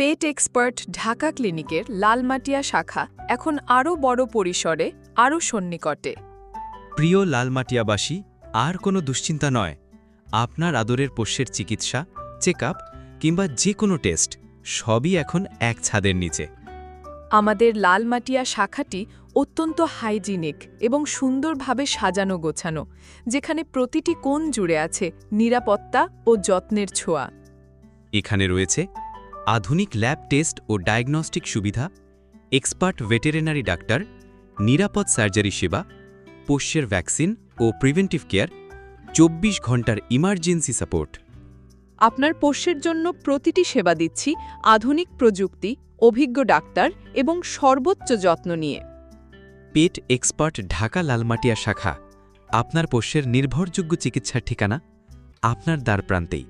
পেট expert Dhaka ক্লিনিকের লালমাটিয়া শাখা এখন আরও বড় পরিসরে আরও সন্নিকটে। প্রিয় লালমাটিয়াবাসী আর কোনো দুশ্চিন্তা নয়। আপনার আদরের পোষ্যের চিকিৎসা চেক কিংবা যে কোনো টেস্ট সবই এখন এক ছাদের নিচে। আমাদের লালমাটিয়া শাখাটি অত্যন্ত হাইজিনিক এবং সুন্দরভাবে সাজানো গোছানো যেখানে প্রতিটি কোণ জুড়ে আছে নিরাপত্তা ও যত্নের ছোঁয়া। এখানে রয়েছে আধুনিক ল্যাব টেস্ট ও ডায়াগনস্টিক সুবিধা এক্সপার্ট ভেটেরিনারি ডাক্তার নিরাপদ সার্জারি সেবা পোষ্যের ভ্যাকসিন ও প্রিভেন্টিভ কেয়ার চব্বিশ ঘণ্টার ইমার্জেন্সি সাপোর্ট। আপনার পোষ্যের জন্য প্রতিটি সেবা দিচ্ছি আধুনিক প্রযুক্তি অভিজ্ঞ ডাক্তার এবং সর্বোচ্চ যত্ন নিয়ে। পেট এক্সপার্ট ঢাকা লালমাটিয়া শাখা আপনার পোষ্যের নির্ভরযোগ্য চিকিৎসার ঠিকানা আপনার দ্বার প্রান্তেই